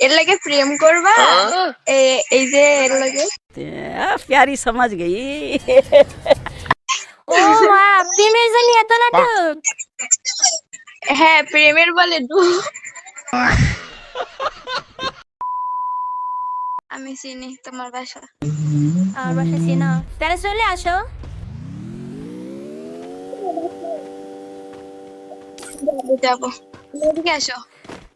এর লাগে প্রেম করবা হ্যাঁ? এই যে এর লাগে। প্যারি সমাজ গেই। ও মা প্রেমের জন্য এত নাটক। হ্যাঁ প্রেমের বলে দু। আমি চিনি তোমার বাসা। আমার বাসা চিনা। তাহলে চলে আসো। যাব। এদিকে আসো।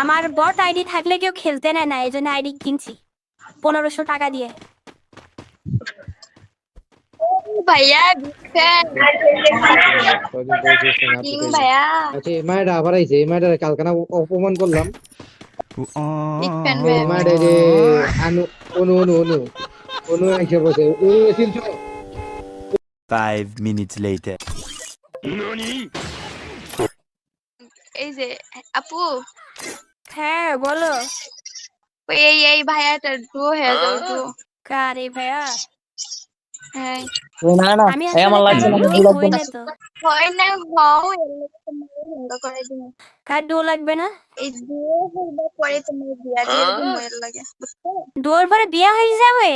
আমার বট আইডি থাকলে কেউ খেলতে নেয় না এই জন্য আইডি কিনছি। পনেরোশো টাকা দিয়ে। ও ভাইয়া big fan। কিং ভাইয়া। আচ্ছা এই মায়েরা আবার আইছে এই মায়েরা কালকে না অপমান করলাম। বিগ ফ্যান এই মায়েরা যে আনু অনু অনু অনু অনু আইসে বসে। ও চিনছো Five minutes later. এই যে আপু। হ্যাঁ বলো। ওই এই এই ভাইয়াটা ডু হয়ে যাও কারে ভাইয়া? হ্যাঁ। না তো। হয় না হও করে লাগবে না? এই দিয়ে হইবা পরে তোমার বিয়া দিয়ে দিন লাগে বুঝছ পরে বিয়ে হয়ে যাবে?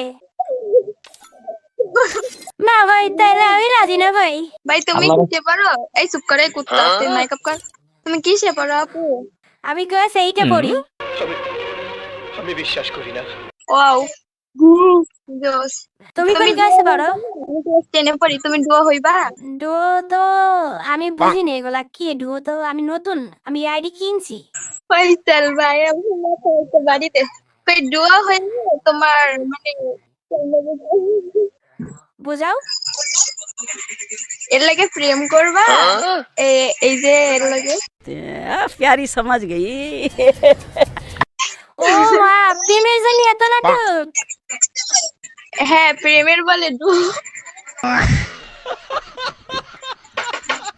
না ভাই তাহলে আমি রাজি না ভাই। ভাই তুমি কিসে পারো এই চুপ করে কুত্তা তুই মেকআপ কর। তুমি কিসে পারো আপু? আমি ক্লাস এইটে পড়ি। ওয়াও। জোস তুমি কোন ক্লাসে পড়ো? আমি ক্লাস টেনে পড়ি। তুমি ডুয়া হইবা? তো আমি বুঝিনি এগুলা। কি ডো তো? আমি নতুন। আমি আইডি কিনছি। ওই চল ভাই আমি না খাইতে বাড়িতে। কই ডুয়া হইলে তোমার মানে বুঝাও। এর লাগে প্রেম করবা? হ্যাঁ। এই যে এর লাগে? প্যারি সমাজ গই। ও মা প্রেমের জন্য এত নাটক? হ্যাঁ প্রেমের বলে ডু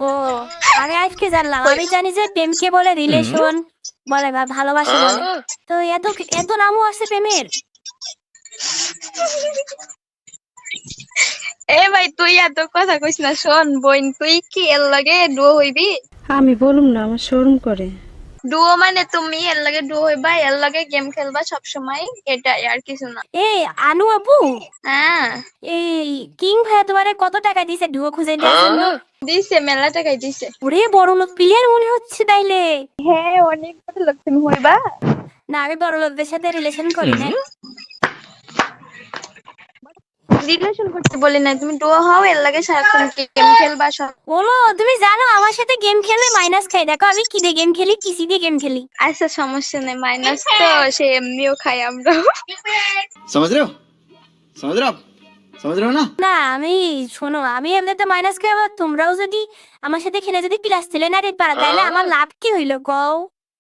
ও আরে আজকে জানলাম। আমি জানি যে প্রেমকে বলে রিলেশন বলে বা ভালোবাসা বলে। তো এত এত নামও আছে প্রেমের? ভাই তুই এত কথা কইস না শোন বোন তুই কি এর লাগে ডুও হইবি? আমি বলুম না আমার শোরুম করে। ডুও মানে তুমি এর লাগে ডুও হইবা এর লাগে গেম খেলবা সব সময় এটাই আর কিছু না। এই আনু আপু হ্যাঁ। এই কিং ভাইয়া তোমারে কত টাকা দিছে ডুয়ো খুঁজে দেওয়ার জন্য? দিছে মেলা টাকাই দিছে। ওরে বড় লোক প্লেয়ার মনে হচ্ছে তাইলে। হ্যাঁ অনেক বড় লোক তুমি হইবা। না আমি বড় লোকদের সাথে রিলেশন করি না। আচ্ছা। রিলেশন করতে বলি না তুমি হও এর লাগে সারাক্ষণ গেম খেলবা সব। বলো তুমি জানো আমার সাথে গেম খেলে মাইনাস খাই। দেখো আমি কি দিয়ে গেম খেলি দিয়ে গেম খেলি। আচ্ছা সমস্যা নেই। মাইনাস তো সে এমনিও খাই আমরা না? আমি শোনো আমি এমনিতে মাইনাস খাই তোমরাও যদি আমার সাথে খেলে যদি প্লাস ছেলে না রেট পারা তাহলে আমার লাভ কি হইল? কও।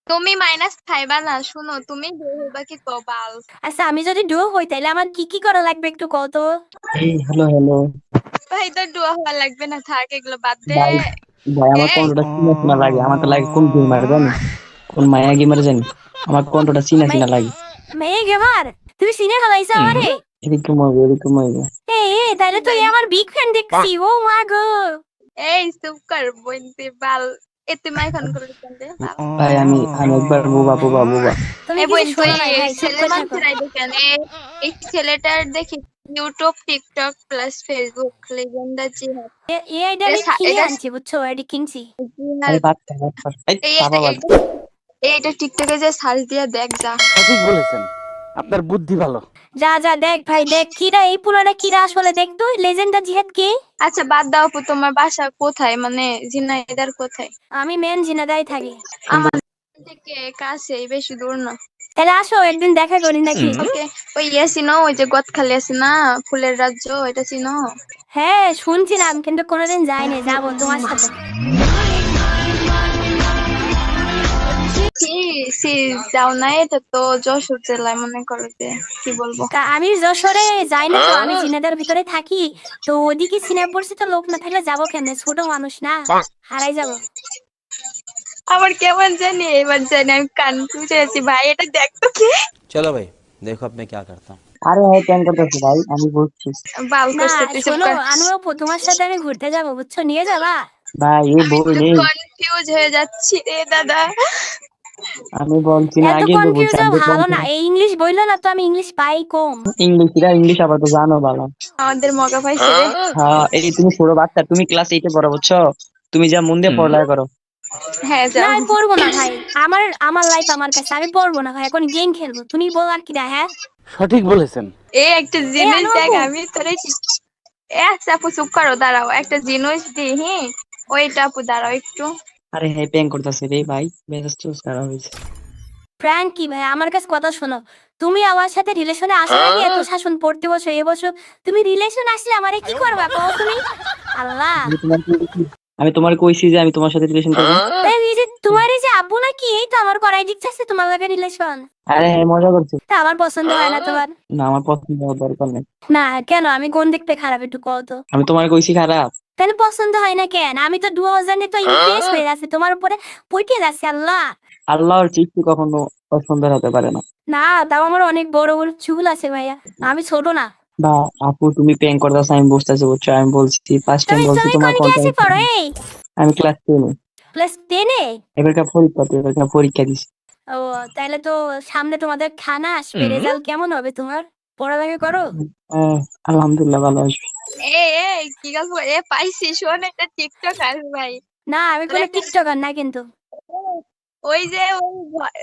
তুমি মাইনাস খাইবা না শুনো তুমি ডুও হইবা কি কবাল। আচ্ছা আমি যদি ডুয়ো হই তাহলে আমার কি কি করা লাগবে একটু কও তো? হ্যালো হ্যালো ভাই তো ডুও হওয়া লাগবে না থাক এগুলো বাদ দে। ভাই আমার এই। কন্ট্রোটা চিনা চিনা লাগে আমার তো লাগে কোন গেমার জানি? কোন মায়া গেমার জানি? আমার কন্ট্রোটা চিনা চিনা লাগে। মেয়ে গেমার তুমি সিনে খেলাইছো আমারে এদিকে মরবে এদিকে মরবে এই এই তাহলে তো এই আমার বিগ ফ্যান দেখছি ও মা গো এই চুপ কর বইনতে বাল। এতে করে ভাই আমি আমি একবার বুবা বুবা বুবা। তুমি এই শোনো না ভাই ছেলে ছেলেটার দেখি ইউটিউব টিকটক প্লাস ফেসবুক লেজেন্ডার জিহাদ এ- আমি কিনে আনছি বুঝছ? আইডি কিনছি। আরে বাদ। এই এই বাবা বাদ এইটা টিকটকে যে সার্চ দিয়ে দেখ যা। সঠিক বলেছেন। আপনার বুদ্ধি ভালো। যা যা দেখ ভাই দেখ কিরা এই পুরানা কিরা আসলে? দেখ তো লেজেন্ডার জিহাদ কে? আচ্ছা বাদ দাও আপু তোমার বাসা কোথায়? মানে ঝিনাইদার কোথায়? আমি মেন জিনাদাই থাকি। আমার থেকে কাছে বেশি দূর না। তাহলে আসো একদিন দেখা করি নাকি? ওকে ওই ইয়ে চিনো ওই যে গদখালি আছে না ফুলের রাজ্য এটা চিনো? হ্যাঁ শুনছিলাম কিন্তু কোনোদিন যাইনি যাব তোমার সাথে। যাও না এটা তো যশোর জেলায় মনে করো যে কি বলব তা আমি যশোরে যাই না তো আমি ah. জিনেদার ভিতরে থাকি। তো ওদিকে সিনেমা পড়ছে তো লোক না থাকলে যাব কেমনে? ছোট মানুষ না হারাই যাব। আবার কেমন জানি এবার জানি আমি কনফিউজ আছি। ভাই এটা কি। চলো ভাই দেখো আপনি কি করতাম। আরে কেন ভাই আমি বুঝছি বাল করতে শোনো আমিও তোমার সাথে আমি ঘুরতে যাব বুঝছ? নিয়ে যাবা। ভাই এই নেই। কনফিউজ হয়ে যাচ্ছি রে দাদা। আমি বলছি না আগে বলছি কনফিউজ ভালো না। এই ইংলিশ বইলো না তো আমি ইংলিশ পাই কম। ইংলিশ এরা ইংলিশ আবার তো জানো ভালো। আমাদের মগা পাইছে রে হ্যাঁ এই তুমি ছোট বাচ্চা তুমি ক্লাস এইটে পড়ো বুঝছ? তুমি যা মন দিয়ে পড়ালেখা করো। হ্যাঁ না যাও আমি পড়ব না ভাই। আমার আমার লাইফ আমার কাছে আমি পড়ব না ভাই এখন গেম খেলব। তুমি বল আর কি হ্যাঁ? সঠিক বলেছেন। এই একটা জিনিস দেখ আমি তোরে এ আচ্ছা আপু চুপ করো দাঁড়াও। একটা জিনিস দি হ্যাঁ ওইটা আপু দাঁড়াও একটু। আরে হ্যাঁ প্যান করতেছে রে ভাই। মেজাজ চুজ করা হয়েছে। প্র্যাঙ্ক কি ভাই আমার কাছে কথা শোনো। তুমি আমার সাথে রিলেশনে আসার আগে এত শাসন পড়তে বসো এবছর তুমি রিলেশন আসলে আমারে কি করবা কও তুমি? আল্লাহ। আমি তোমার তোমার কইছি যে আমি তোমার সাথে রিলেশন করব। তাই এই যে তোমার এই যে আব্বু নাকি এই তো আমার করাই দিচ্ছে তোমার লাগে রিলেশন। আরে হ্যাঁ মজা করছি। তা আমার পছন্দ হয় না তোমার? না আমার পছন্দ হওয়ার দরকার নেই। না কেন? আমি কোন দেখতে খারাপ একটু কও তো। আমি তোমার কইছি খারাপ। তাহলে পছন্দ হয় না কেন? আমি তো দু হাজারে তো ইমপ্রেস হয়ে যাচ্ছে। তোমার উপরে পইতে যাচ্ছে আল্লাহ। আল্লাহর চিঠি কখনো পছন্দের হতে পারে না। না তাও আমার অনেক বড় বড় চুল আছে ভাইয়া। আমি ছোট না। বা আপু তুমি প্যান করতেছো আমি বুঝতেছি বুঝছ? আমি বলছি ফার্স্ট টাইম বলছি তোমার ক্লাসে পড়ো এই? আমি ক্লাস টেনে প্লাস টেনে এবারকার পরীক্ষা তো এবারকার পরীক্ষা দিছি। ও তাহলে তো সামনে তোমাদের খানা আসবে রেজাল্ট কেমন হবে তোমার? পড়ালেখা করো? হ্যাঁ, আলহামদুলিল্লাহ ভালো আসবে। এই এই কি না আমি কোনো টিকটকার না কিন্তু। ওই যে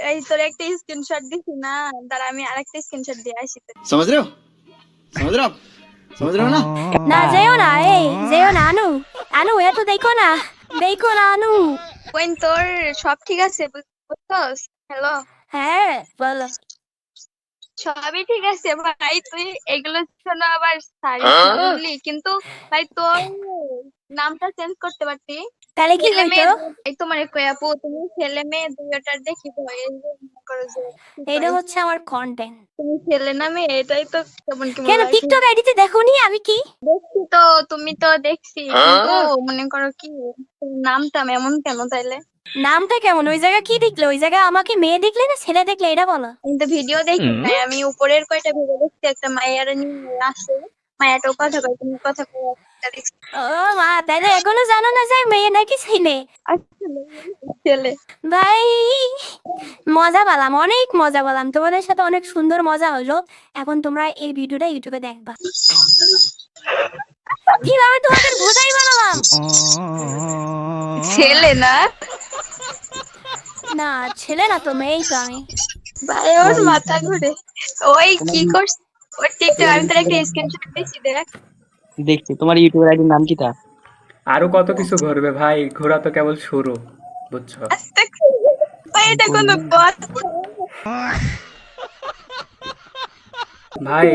ওই তোর একটা স্ক্রিনশট দিছি না দাঁড়া আমি আরেকটা স্ক্রিনশট দিয়ে আসি সমাজ রেও সমাজ না? না যেও না এই যেও না আনু। আনু তো দেখো না দেখো না আনু। কোন তোর সব ঠিক আছে বুঝছস? হ্যালো? হ্যাঁ বলো। সবই ঠিক আছে ভাই তুই এগুলোর জন্য আবার সারি বুঝলি কিন্তু ভাই তোর নামটা চেঞ্জ করতে পারতি। তাহলে কি হইতো? এই তোমার কই আপু তুমি ছেলে মেয়ে দুইটার দেখি ভয় মনে করো যে কি এইটা হচ্ছে আমার কন্টেন্ট তুমি ছেলে না মেয়ে এটাই তো কেমন কেমন কেন টিকটক আইডিতে দেখোনি? আমি কি? দেখছি তো তুমি তো দেখছি। কিন্তু মনে করো কি নামটা এমন কেন তাইলে? নামটা কেমন? ওই জায়গা কি দেখলে? ওই জায়গা আমাকে মেয়ে দেখলে না ছেলে দেখলে? এটা বলো। আমি তো ভিডিও দেখি আমি উপরের কয়টা ভিডিও দেখছি একটা মায়ের নিয়ে আসে। মায়াটাও কথা কয় তুমি কথা কয় ও মা তাহলে এখনও জানো না যে মেয়ে নাকি ছেলে? ছেলে। ভাই মজা পেলাম অনেক মজা পেলাম। তোমাদের সাথে অনেক সুন্দর মজা হলো। এখন তোমরা এই ভিডিওটা ইউটিউবে দেখবা। কীভাবে তোমাদের ভোটাই বানালাম? ছেলে না? না ছেলে না তো মেয়েই তো আমি। ভাই ওর মাথা ঘুরে। ওই কি করছ? ওই টিকটক আমি তোর একটা স্ক্রিনশট দিচ্ছি দেখ। দেখছি তোমার ইউটিউবের আইডির নাম কিটা আরও কত কিছু ঘটবে ভাই ঘোরা তো কেবল শুরু বুঝছ? ভাই এটা কোনো ভাই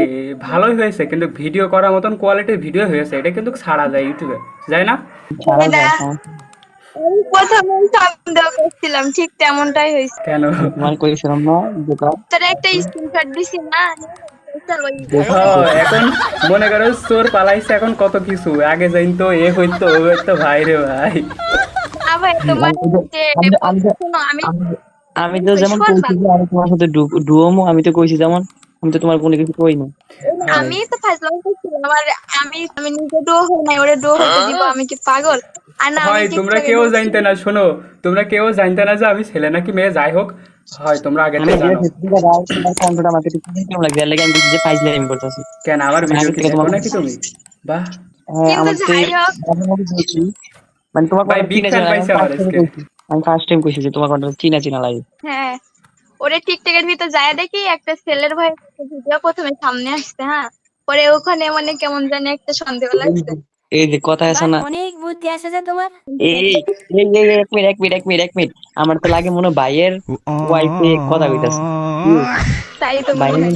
ভালোই হয়েছে কিন্তু ভিডিও করার মতন কোয়ালিটির ভিডিও হয়েছে এটা কিন্তু ছাড়া যায় ইউটিউবে যায় না? আমি প্রথমে সন্দেহ করছিলাম ঠিক তেমনটাই হয়েছে। কেন? তোমার করেছিলাম না তোর একটা স্ক্রিনশট দিছি না? এখন মনে করো চোর পালাইছে এখন কত কিছু। আগে যাইন তো এ হইতো ও হইতো ভাই রে ভাই। আমি- তো যেমন কইছি যে আমি তোমার সাথে ডুয়োমো আমি তো কইছি যেমন আমি তো তোমার কোনো কিছু কই না। আমি তো ফাজলাম করছিলাম আর আমি আমি নিজে ডো হই নাই ওরে ডো হতে দিব আমি কি পাগল? আর না আমি হয় তোমরা কেউ জানতে না শোনো তোমরা কেউ জানতে না যে আমি ছেলে নাকি মেয়ে যাই হোক। হয় তোমরা আগে থেকে জানো। কন্ট্রোল আমাকে একটু কেমন লাগছে? এর লাগি আমি যে ফাইজলে আমি করতেছি। কেন আমার ভিডিও কি দেখো তোমার- নাকি তুমি? বাহ। হ্যাঁ মানে তোমার ভাই, big চিনা পাইছে আমার আজকে। আমি ফার্স্ট টাইম কইছি যে তোমার কন্ট্রোল চিনা চিনা লাগে। হ্যাঁ। ওরে টিকটকের ভিতর যায় দেখি একটা ছেলের ভাই ভিডিও প্রথমে সামনে আসছে হ্যাঁ? পরে ওখানে মানে কেমন জানি একটা সন্দেহ লাগছে এই যে কথা আছে না অনেক বুদ্ধি আছে যে তোমার। এই এই এই, এক মিনিট এক মিনিট এক মিনিট এক মিনিট। আমার তো লাগে মনে হয় ভাইয়ের ওয়াইফে কথা কইতাছে। তাই তো ভাই মনে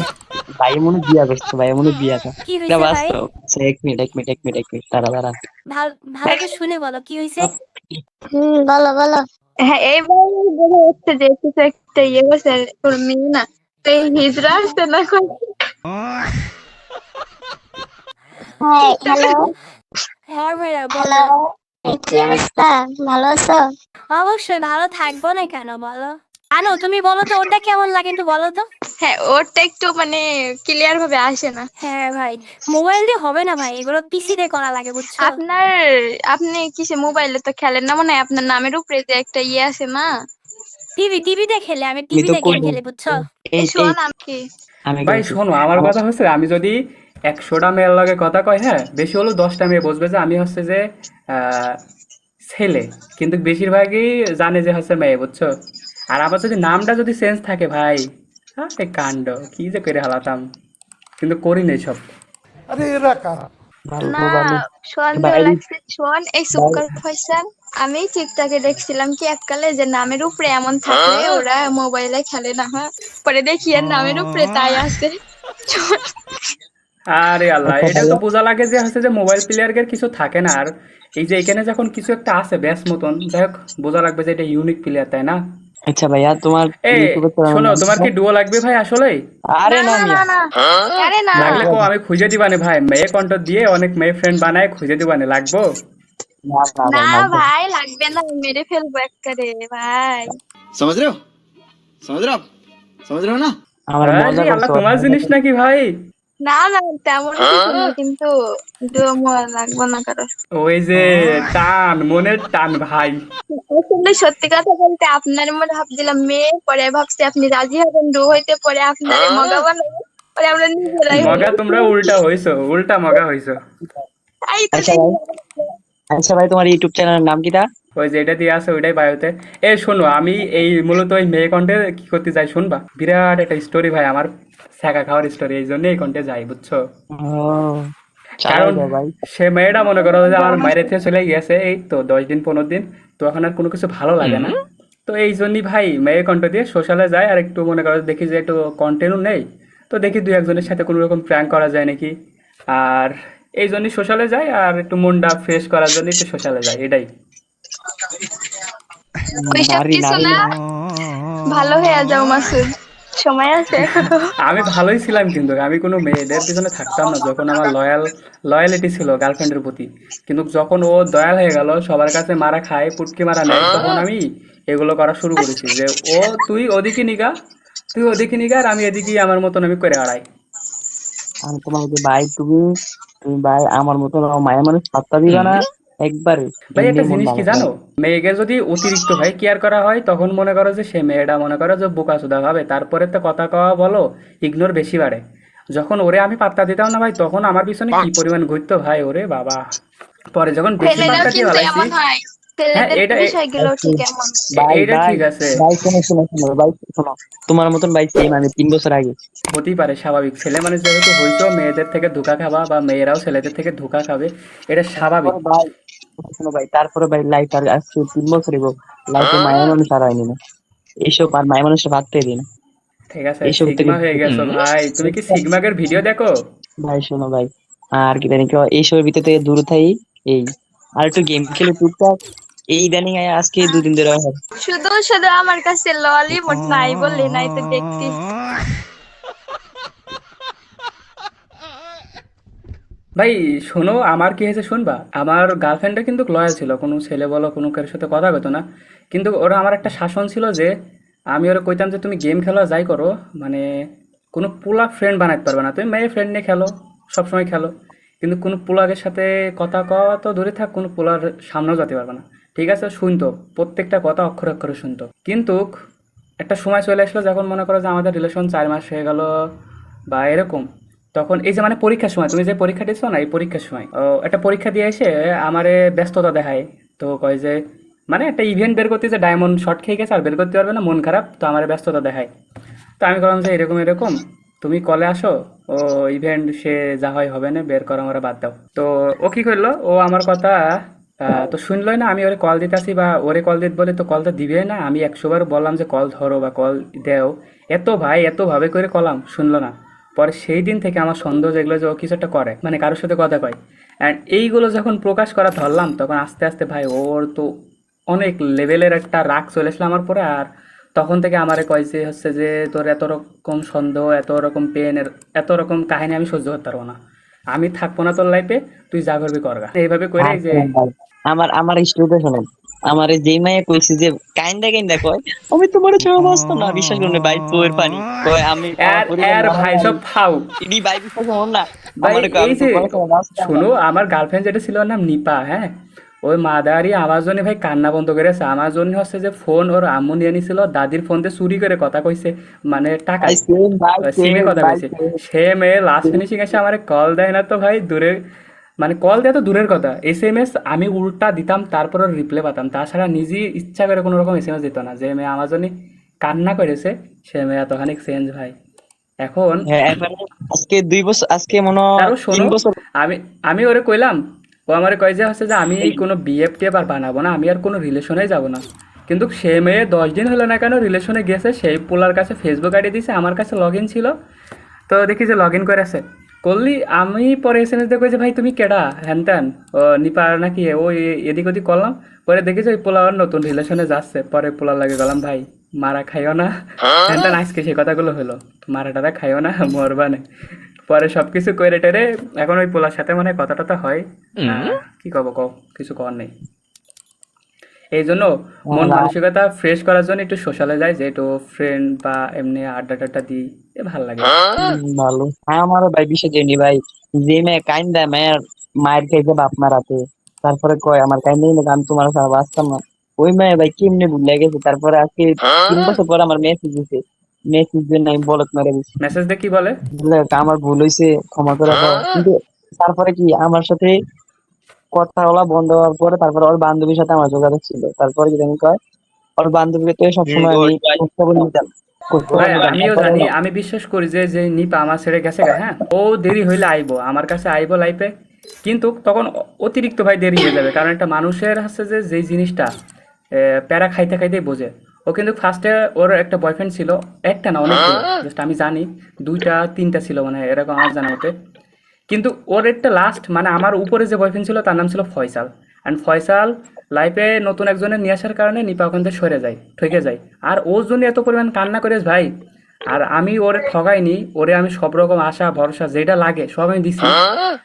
ভাই মনে বিয়া করছে ভাই মনে বিয়া কা কি ভাই? আচ্ছা, এক মিনিট এক মিনিট এক মিনিট এক মিনিট দাঁড়া দাঁড়া। ভালো ভালো করে শুনে বলো কি হয়েছে হুম বলো বলো। হ্যাঁ এইবার বোঝা যাচ্ছে যে কিছু একটা ইয়ে করছে তোর মেয়ে না তো এই হিজড়া আসছে না হ্যালো। হ্যাঁ ভাইয়া বলো। কি অবস্থা? ভালো আছো? অবশ্যই ভালো থাকব না কেন বলো? আনো তুমি বলো তো ওটা কেমন লাগে একটু বলো তো? হ্যাঁ ওরটা একটু মানে ক্লিয়ার ভাবে আসে না। হ্যাঁ ভাই মোবাইল দিয়ে হবে না ভাই এগুলো পিসি দিয়ে করা লাগে বুঝছ? আপনার আপনি কিসে মোবাইলে তো খেলেন না মনে হয় আপনার নামের উপরে যে একটা ইয়ে আছে না? টিভি টিভি টিভিতে খেলে আমি টিভিতে গেম। খেলি বুঝছ? এই শোন আমি আমি ভাই শোনো আমার কথা হচ্ছে আমি যদি একশোটা মেয়ের লগে কথা কয় হ্যাঁ বেশি হলেও দশটা মেয়ে বসবে যে আমি হচ্ছে যে আহ, ছেলে। কিন্তু বেশিরভাগই জানে যে হচ্ছে মেয়ে বুঝছ? আর আবার যদি নামটা যদি চেঞ্জ থাকে ভাই হ্যাঁ কাণ্ড কি যে করে হালাতাম। কিন্তু করি নাই সব। সুকার ফয়সাল আমি টিকটকে দেখছিলাম কি এককালে যে নামের উপরে এমন থাকলে ওরা মোবাইলে খেলে না হ্যাঁ? পরে দেখি আর নামের উপরে তাই আছে। আরে আল্লাহ এটা তো বোঝা লাগে যে হচ্ছে যে মোবাইল প্লেয়ারের কিছু থাকে না। আর এই যে এখানে যখন কিছু একটা আছে ব্যাস মতন যাই হোক বোঝা লাগবে যে এটা ইউনিক প্লেয়ার তাই না? আচ্ছা ভাইয়া তোমার শোনো তোমার কি ডুয়ো লাগবে ভাই আসলে আরে না না আরে না। লাগলে কো আমি খুঁজে দিবানে ভাই। মেয়ে কন্ট দিয়ে অনেক মেয়ে ফ্রেন্ড বানায় খুঁজে দিবানে। লাগবো? না ভাই লাগবে না। মেরে ফেলব একবারে ভাই। সমঝ রে সমঝ রে সমঝ রে না আমার মজা তোমার জিনিস নাকি ভাই? না না তেমন কিছু না কিন্তু ডুমো লাগবে না কারও ওই যে টান মনের টান ভাই। আসলে সত্যি কথা বলতে আপনার মনে ভাবছিলাম মেয়ে পরে ভাবছি আপনি রাজি হবেন ডু হইতে পরে আপনার মগা বানাবো পরে আমরা নিজেরাই মগা তোমরা উল্টা হইছো উল্টা মগা হইছো। তাই তো আচ্ছা ভাই। আচ্ছা ভাই তোমার ইউটিউব চ্যানেলের নাম কিটা ওই যেটা দিয়ে আছে ওইটাই বায়োতে। এ শোনো আমি এই মূলত ওই মেয়ে কন্টে কি করতে যাই শুনবা? বিরাট একটা স্টোরি ভাই আমার ছ্যাঁকা খাওয়ার স্টোরি এই জন্য এই কন্টে যাই বুঝছ? কারণ সে মেয়েটা মনে করো যে আমার বাইরে থেকে চলে গেছে এই তো দশ দিন পনেরো দিন তো এখন আর কোনো কিছু ভালো লাগে না। তো এই জন্যই ভাই মেয়ে কন্ট দিয়ে সোশ্যালে যায় আর একটু মনে করো দেখি যে একটু কন্টেন্টও নেই তো দেখি দুই একজনের সাথে কোনো রকম প্র্যাঙ্ক করা যায় নাকি। আর এই জন্যই সোশ্যালে যায় আর একটু মনটা ফ্রেশ করার জন্য একটু সোশ্যালে যায় এটাই। ভালো হয়ে যাও মাসুদ। সময় আছে। আমি ভালোই ছিলাম কিন্তু আমি কোনো মেয়েদের পিছনে থাকতাম না যখন আমার লয়াল লয়ালিটি ছিল গার্লফ্রেন্ডের প্রতি। কিন্তু যখন ও দয়াল হয়ে গেল সবার কাছে মারা খায় পুটকি মারা নেয় তখন আমি এগুলো করা শুরু করেছি যে ও তুই ওদিকে নিগা তুই ওদিকে নিগা আর আমি এদিকে আমার মতন আমি করে আড়াই আমি তোমাকে ভাই তুমি তুমি ভাই আমার মতন মায়া মানুষ পাত্তা দিবা না। একবারে ভাই একটা জিনিস কি জানো? মেয়েকে যদি অতিরিক্ত ভাই কেয়ার করা হয় তখন মনে করো যে সে মেয়েটা মনে করো যে বোকা সুদা ভাবে। তারপরে তো কথা কওয়া বলো ইগনোর বেশি বাড়ে। যখন ওরে আমি পাত্তা দিতাম না ভাই তখন আমার পিছনে কি পরিমাণ ঘুরতো ভাই ওরে বাবা। পরে যখন বেশি পাত্তা দিয়ে এমন হয়। হ্যাঁ, ছেলেদের এটা- বিষয়গুলো ঠিক এমন। ভাই এইটা ঠিক আছে। ভাই শোনো শোনো শোনো ভাই শোনো। তোমার মতন ভাই সেম আমি তিন বছর আগে। হতেই পারে স্বাভাবিক। ছেলে মানুষ যেহেতু হয়তো মেয়েদের থেকে ধোকা খাবা বা মেয়েরাও ছেলেদের থেকে ধোকা খাবে এটা স্বাভাবিক। শোনো ভাই তারপরে ভাই লাইফ আর আজকে তিন বছর এগো লাইফে মায়া মানুষ আর হয়নি না। এইসব আর মায়া মানুষের ভাবতে দিন ঠিক আছে সিগমা হয়ে গেছো ভাই। তুমি কি সিগমাকের ভিডিও দেখো? ভাই শোনো ভাই আর কি জানি এইসবের ভিতর থেকে দূরে থাই এই আর একটু গেম খেলে টুকটাক এই ইদানিং আজকে দুদিন ধরে হয়। শুধু শুধু আমার কাছে ললি মোট নাই বললে নাই তো দেখতি ভাই, শোনো, আমার কি হয়েছে শুনবা? আমার গার্লফ্রেন্ডটা কিন্তু লয়াল ছিল, কোনো ছেলে বলো, কোনো কারোর সাথে কথা হতো না। কিন্তু ওরা আমার একটা শাসন ছিল যে, আমি ওরা কইতাম যে, তুমি গেম খেলো, যাই করো। মানে কোনো পোলা ফ্রেন্ড বানাতে পারবে না। তুমি মেয়ে ফ্রেন্ড নিয়ে খেলো, সবসময় খেলো। কিন্তু কোনো পোলাগের সাথে কথা কওয়া তো দূরে থাক, কোনো পোলার সামনেও যেতে পারবে না। ঠিক আছে, শুনতো, প্রত্যেকটা কথা অক্ষরে অক্ষরে শুনতো। কিন্তু একটা সময় চলে আসলো যখন মনে করো যে, আমাদের রিলেশন চার মাস হয়ে গেল বা এরকম। তখন এই যে মানে পরীক্ষার সময়, তুমি যে পরীক্ষা দিচ্ছ না, এই পরীক্ষার সময় একটা পরীক্ষা দিয়ে এসে আমারে ব্যস্ততা দেখায়। তো কয় যে মানে একটা ইভেন্ট বের করতে যে ডায়মন্ড শর্ট খেয়ে গেছে আর বের করতে পারবে না, মন খারাপ, তো আমার ব্যস্ততা দেখায়। তো আমি বললাম যে, এরকম এরকম, তুমি কলে আসো, ও ইভেন্ট সে যা হয় হবে না, বের করো, আমরা বাদ দাও। তো ও কি করল, ও আমার কথা তো শুনলোই না, আমি ওরে কল দিতে আসি বা ওরে কল দিতে বলে তো কলটা দিবে না, আমি একশোবার বললাম যে কল ধরো বা কল দেও। এত ভাই, এত ভাবে করে কলাম, শুনলো না। পরে সেই দিন থেকে আমার সন্দেহ যেগুলো যে ও কিছু একটা করে মানে কারোর সাথে কথা কয়। অ্যান্ড এইগুলো যখন প্রকাশ করা ধরলাম, তখন আস্তে আস্তে ভাই ওর তো অনেক লেভেলের একটা রাগ চলে আসলো আমার পরে আর তখন থেকে আমারে কয় যে হচ্ছে যে, তোর এত রকম সন্দেহ, এত রকম পেন এত রকম কাহিনী আমি সহ্য করতে পারব না। আমি থাকব না তোর লাইফে তুই যা করবি করগা। এইভাবে করে যে আমার আমার শোনেন আমার যেই মায়ে কইছে যে কাইন্দা কাইন্দা কয় আমি তোমার ছেড়ে বাঁচতাম না। বিশ্বাস করুন ভাই তোর পানি। কয় আমি আর ভাই সব ফাউ। ইডি ভাই বিশ্বাস করুন না। শোনো আমার গার্লফ্রেন্ড যেটা ছিল ওর নাম নিপা হ্যাঁ? ওই মাদারি আমার জন্য ভাই কান্না বন্ধ করেছে। আমার জন্য হচ্ছে যে ফোন ওর আম্মু নিয়ে নিছিল দাদির ফোন দিয়ে চুরি করে কথা কইছে মানে টাকা। সিমে কথা কইছে। সে মেয়ে লাস্ট ফিনিশিং এসে আমার কল দেয় না তো ভাই দূরে মানে কল দেয় তো দূরের কথা। এস এম এস আমি উল্টা দিতাম তারপর রিপ্লাই পাতাম। তাছাড়া নিজেই ইচ্ছা করে কোনো রকম এস এম এস দিত না। যে মেয়ে আমার জন্য কান্না করেছে সে মেয়ে এতখানি চেঞ্জ ভাই। এখন হ্যাঁ আজকে দুই বছর আজকে মনে বছর। আমি আমি ওরে কইলাম ও আমারে কয় যে হচ্ছে যে আমি কোনো বিএফ টিএফ আর বানাবো না আমি আর কোনো রিলেশনে যাব না। কিন্তু সে মেয়ে দশ দিন হলো না কেন রিলেশনে গেছে সেই পোলার কাছে ফেসবুক আইডি দিছে আমার কাছে লগ ইন ছিল। তো দেখি যে লগ ইন করেছে। করলি আমি পরে এস এম এস দেখো যে ভাই তুমি কেডা? হ্যান ত্যান। ও নিপার নাকি? ও এদিক ওদিক করলাম। পরে দেখেছি ওই পোলার নতুন রিলেশনে যাচ্ছে। পরে পোলা লাগে গেলাম ভাই মারা খাইও না। হ্যান ত্যান আজকে সেই কথাগুলো হলো মারা টারা খাইও না মরবা না। পরে সবকিছু করে টেরে এখন ওই পোলার সাথে মানে কথা টথা হয়। কি কব কও কিছু কর নেই। এই জন্য মন মানসিকতা ফ্রেশ করার জন্য একটু সোশ্যালে যাই যে একটু ফ্রেন্ড বা এমনি আড্ডা টাড্ডা দিই এ ভালো লাগে। হুম, ভালো। হ্যাঁ আমারও ভাই বিষয় জানি ভাই যে মেয়ে কাইন্দা মেয়ের মায়ের খাইছে বাপ মারাতে তারপরে কয় আমার কাইন্দা কিন্তু আমি তোমার ছাড়া বাঁচতাম না। ওই মেয়ে ভাই কেমনে ভুলে গেছে? তারপরে আজকে তিন বছর পর আমার মেসেজ দিছে। মেসেজ জন্য আমি বলত মেরে দিছি। মেসেজ দিয়ে কি বলে? বুঝলে আমার ভুল হয়েছে ক্ষমা করে দাও। কিন্তু তারপরে কি আমার সাথে কথা বলা বন্ধ হওয়ার পরে তারপরে ওর বান্ধবীর সাথে আমার যোগাযোগ ছিল। তারপরে কি জানি কয় ওর বান্ধবীকে তো সবসময় আমি খবর নিতাম। আমিও জানি আমি বিশ্বাস করি যে যে নিপা আমার ছেড়ে গেছে গা, হ্যাঁ? ও দেরি হইলে আইবো আমার কাছে আইবো লাইফে কিন্তু তখন অতিরিক্ত ভাই দেরি হয়ে যাবে কারণ একটা মানুষের হচ্ছে যে যেই জিনিসটা প্যারা খাইতে খাইতেই বোঝে। ও কিন্তু ফার্স্টে ওর একটা বয়ফ্রেন্ড ছিল একটা না অনেক জাস্ট আমি জানি দুইটা তিনটা ছিল মানে এরকম আমার জানা মতে। কিন্তু ওর একটা লাস্ট মানে আমার উপরে যে বয়ফ্রেন্ড ছিল, তার নাম ছিল ফয়সাল। অ্যান্ড ফয়সাল লাইফে নতুন একজনের নিয়ে আসার কারণে নিপা ওখান থেকে সরে যায়, ঠকে যায়। আর ওর জন্য এত পরিমাণ কান্না করেছ ভাই, আর আমি ওরে ঠগাইনি, ওরে আমি সব রকম আশা, ভরসা, যেটা লাগে, সব আমি দিছি।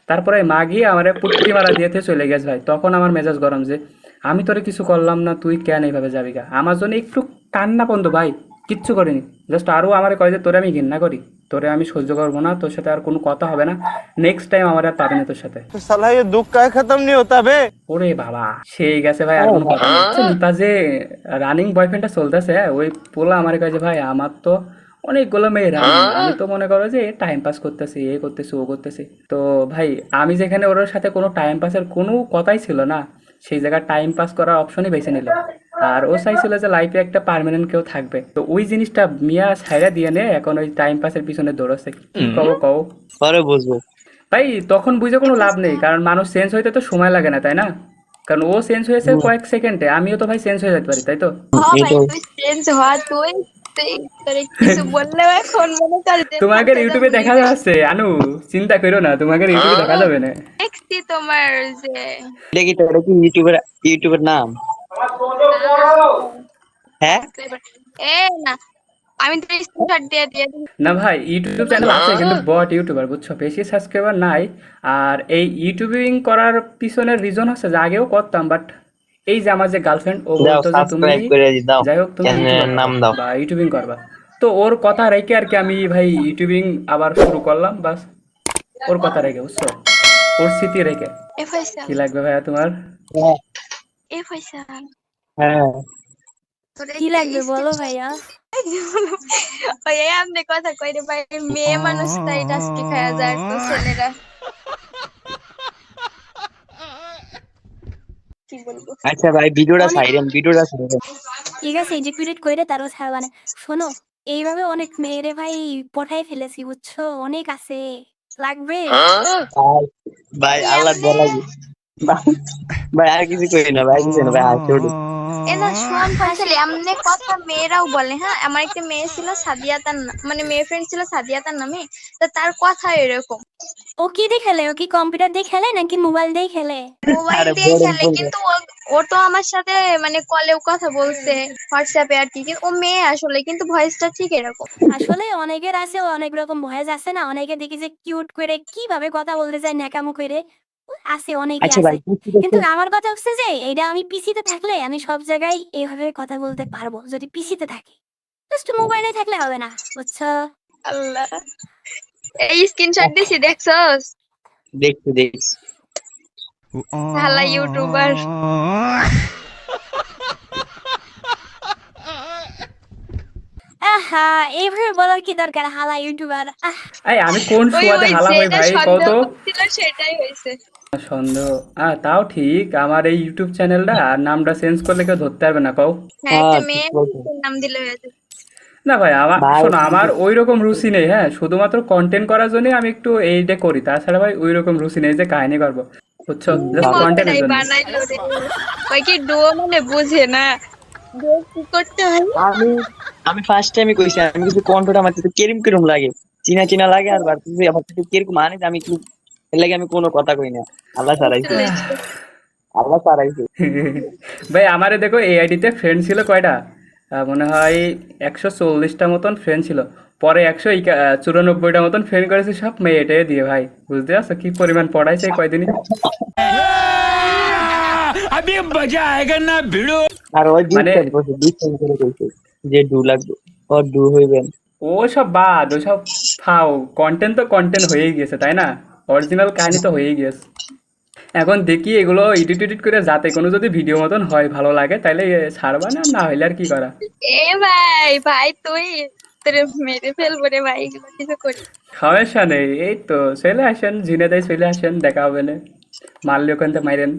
তারপরে মা গিয়ে আমার পুটকি মারা দিয়েতে চলে গেছে, ভাই। তখন আমার মেজাজ গরম যে, আমি তোরে কিছু করলাম না, তুই কেন এইভাবে যাবি গা? আমার জন্য একটু কান্না বন্ধ, ভাই, কিচ্ছু করিনি। জাস্ট আরও আমার কয় যে, তোরে আমি ঘৃণা করি। তোরে আমি সহ্য করবো না তোর সাথে আর কোনো কথা হবে না নেক্সট টাইম আমার আর পাবে না তোর সাথে साला ये दुख का खत्म नहीं होता बे ওরে বাবা সেই গেছে ভাই আর কোনো কথা নেই আচ্ছা, নিপা যে রানিং বয়ফ্রেন্ডটা চলতেছে ওই পোলা আমার কাছে ভাই আমার তো অনেকগুলো মেয়ে রানিং আমি তো মনে করো যে টাইম পাস করতেছি এ করতেছি ও করতেছি তো ভাই আমি যেখানে ওর সাথে কোনো টাইম পাসের কোনো কথাই ছিল না সেই জায়গায় টাইম পাস করার অপশনই বেছে নিল আর ও চাইছিল যে লাইফে একটা পার্মানেন্ট কেউ থাকবে। তো ওই জিনিসটা মিয়া ছাইরা দিয়ে নে এখন ওই টাইম পাসের পিছনে দৌড়াচ্ছে। কি কও কও? পরে বুঝব। ভাই তখন বুঝে কোনো লাভ নেই কারণ মানুষ চেঞ্জ হইতে তো সময় লাগে না তাই না? কারণ ও চেঞ্জ হয়েছে কয়েক সেকেন্ডে আমিও তো ভাই চেঞ্জ হয়ে যেতে পারি তাই তো? হ্যাঁ ভাই তুই চেঞ্জ হওয়া তুই মনে তোমাকে ইউটিউবে দেখা যাচ্ছে আনু চিন্তা করো না তোমাকে ইউটিউবে দেখা যাবে না। দেখছি তোমার যে এটা কি ইউটিউবের ইউটিউবের নাম? হ্যাঁ? এ না। আমি তো স্ক্রিনশট দিয়ে দিয়ে না ভাই ইউটিউব চ্যানেল আছে কিন্তু বট ইউটিউবার বুঝছ? বেশি সাবস্ক্রাইবার নাই। আর এই ইউটিউবিং করার পিছনের রিজন হচ্ছে যে আগেও করতাম বাট এই যে আমার যে গার্লফ্রেন্ড ও বলতো যে তুমি সাবস্ক্রাইব যাই হোক তুমি নাম দাও। বা ইউটিউবিং করবা। তো ওর কথা রেখে আর কি আমি ভাই ইউটিউবিং আবার শুরু করলাম বাস। ওর কথা রেখে বুঝছ? ওর স্মৃতি রেখে। কি লাগবে ভাইয়া তোমার? হ্যাঁ, এ হ্যাঁ। কি লাগবে বলো ভাইয়া? ওই আপনি কথা কইরে ভাই মেয়ে মানুষ তাই টাস্কি খাওয়া যায় তো ছেলেরা। আচ্ছা ভাই ভিডিওটা ছাইরেন ভিডিওটা ছাইরেন। ঠিক আছে করে তারও শোনো এইভাবে অনেক মেয়েরে ভাই পঠাই ফেলেছি বুঝছ? অনেক আছে। লাগবে? ভাই আল্লাহ বলাই ভাই আর কিছু কই না ভাই কিছু না ভাই আর ছোট এ না শোন ফাইসালি এমনি কথা মেয়েরাও বলে হ্যাঁ? আমার একটা মেয়ে ছিল সাদিয়া তার মানে মেয়ে ফ্রেন্ড ছিল সাদিয়া তার নামে তো তার কথা এরকম। ও কি দিয়ে খেলে? ও কি কম্পিউটার দিয়ে খেলে নাকি মোবাইল দিয়ে খেলে? মোবাইল দিয়ে খেলে কিন্তু ও- তো আমার সাথে মানে কলেও কথা বলছে হোয়াটসঅ্যাপে আর কি ও মেয়ে আসলে কিন্তু ভয়েসটা ঠিক এরকম। আসলে অনেকের আছে অনেক রকম ভয়েস আছে না অনেকে দেখি যে কিউট করে কীভাবে কথা বলতে চায় ন্যাকামো করে। আছে অনেকে আচ্ছা আছে। ভাই কিন্তু আমার কথা হচ্ছে যে এটা আমি পিসিতে থাকলে আমি সব জায়গায় এইভাবে কথা বলতে পারব যদি পিসিতে থাকি। জাস্ট মোবাইলে থাকলে হবে না বুঝছ? আল্লাহ। এই স্ক্রিনশট দিছি দেখছস? দেখছি দেখছি। হালা ইউটিউবার আহা এইভাবে বলার কি দরকার? হালা ইউটিউবার আহ। এই আমি কোন সুয়াদে হালা হই ভাই? কত সেটাই সন্দেহ আহ তাও ঠিক। আমার এই ইউটিউব চ্যানেলটা আর নামটা চেঞ্জ করলে কেউ ধরতে পারবে না কও। হ্যাঁ হ্যাঁ। নাম দিলে না ভাই আমার শোনো আমার ওই রকম রুচি নেই হ্যাঁ। শুধুমাত্র কন্টেন্ট করার জন্য আমি একটু এইটা করি। তাছাড়া ভাই ওই রকম রুচি নেই যে কাহিনী করব। বুঝছ? জাস্ট কন্টেন্টের জন্য। ওই কি ডুয়ো মানে বুঝে না? কি করতে হয় আমি আমি ফার্স্ট টাইমে কইছি আমি কিছু কন্ট্রোল আমার তো কিরম কিরম লাগে। চিনা চিনা লাগে আর ভাবতেছি আমার কীরকম মানে আমি কি এর লাগে আমি কোনো কথা কই না। আল্লাহ সারাইছে। আল্লাহ সারাইছে। ভাই আমারে দেখো এই আইডিতে ফ্রেন্ড ছিল কয়টা? মনে হয় একশো চল্লিশটা মতন ফ্রেন্ড ছিল। পরে একশো চুরানব্বইটা মতন ফ্রেন্ড করেছে সব মেয়ে এটাই দিয়ে ভাই। বুঝতে পারছ? কি পরিমাণ পড়াইছে কয়দিনই? মানে- ডিস্টেন্স বসে ডিস্টেন্স করে কইছে যে ডু লাগবে ও ডু হইবেন ও সব বাদ ও সব ফাও কন্টেন্ট তো কন্টেন্ট হয়েই তাই না? অরিজিনাল কাহিনী তো হয়েই এখন দেখি এগুলো এডিট এডিট করে যাতে কোনো যদি ভিডিও মতন হয় ভালো লাগে তাহলে ছাড়বা না না হইলে আর কি করা? এ ভাই ভাই তুই তোরে মেরে ফেলব রে ভাই এগুলো কিছু করি। সমস্যা নেই এই তো চলে আসেন ঝিনে দেয় চলে আসেন দেখা হবে না। মারলে ওখান থেকে মাইরেন।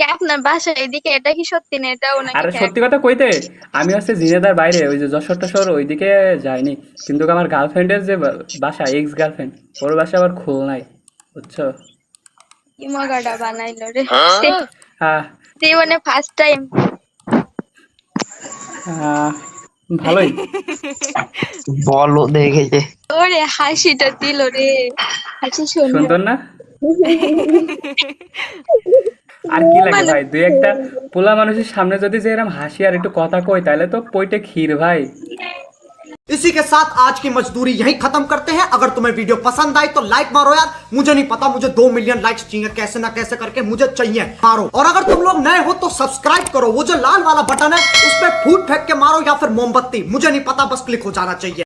কে আপনার বাসা এদিকে এটা কি সত্যি না এটা আর ওনাকে সত্যি কথা কইতে আমি হচ্ছে জিনেদার বাইরে ওই যে যশোর টশোর ওইদিকে যাইনি। কিন্তু আমার গার্লফ্রেন্ডের যে বাসা এক্স গার্লফ্রেন্ড ওর বাসা আবার খুলনায় বুঝছ? কি মগাটা বানাইলো রে? হ্যাঁ? জীবনে ফার্স্ট টাইম আহ, ভালোই। বলো দেখেছে ওরে হাসিটা দিল রে। হাসি শুনে। সুন্দর না? আর কি লাগে ভাই দুই একটা পোলা মানুষের সামনে যদি যে এরকম হাসি আর একটু কথা কই তাহলে তো পইটে ক্ষীর ভাই इसी के साथ आज की मजदूरी यहीं खत्म करते हैं अगर तुम्हें वीडियो पसंद आई तो लाइक मारो यार मुझे नहीं पता मुझे दो मिलियन लाइक्स चाहिए कैसे ना कैसे करके मुझे चाहिए मारो और अगर तुम लोग नए हो तो सब्सक्राइब करो वो जो लाल वाला बटन है उस पर फूट फेंक के मारो या फिर मोमबत्ती मुझे नहीं पता बस क्लिक हो जाना चाहिए